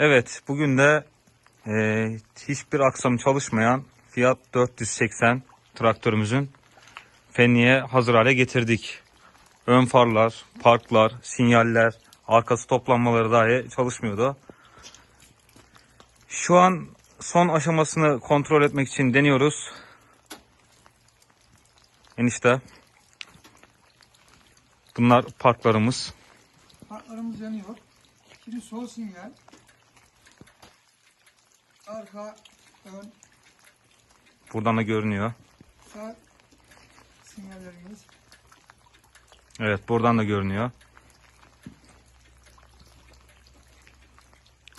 Evet, bugün de e, hiçbir aksam çalışmayan Fiat 480 traktörümüzün fenliğe hazır hale getirdik. Ön farlar, parklar, sinyaller, arkası toplanmaları dahi çalışmıyordu. Şu an son aşamasını kontrol etmek için deniyoruz. Enişte. Bunlar parklarımız. Parklarımız yanıyor. Şimdi sol sinyal. Arka, ön, Buradan da görünüyor. sağ sinyallerimiz. Evet buradan da görünüyor.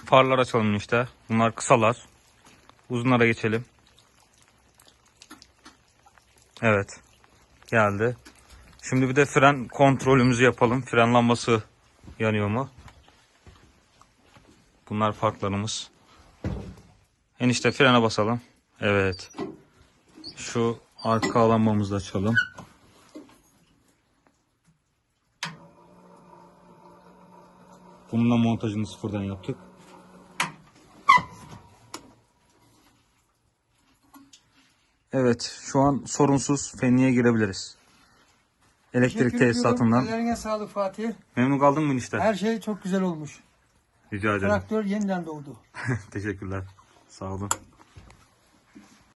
Farlar açalım işte. Bunlar kısalar. Uzunlara geçelim. Evet. Geldi. Şimdi bir de fren kontrolümüzü yapalım. Fren lambası yanıyor mu? Bunlar farklarımız. Enişte frene basalım. Evet. Şu arka lambamızı da açalım. Bununla montajını sıfırdan yaptık. Evet, şu an sorunsuz fenliğe girebiliriz. Elektrik Teşekkür tesisatından. ediyorum. Ellerine sağlık Fatih. Memnun kaldın mı işte? Her şey çok güzel olmuş. Rica ederim. Traktör yeniden doğdu. Teşekkürler. Sağ olun.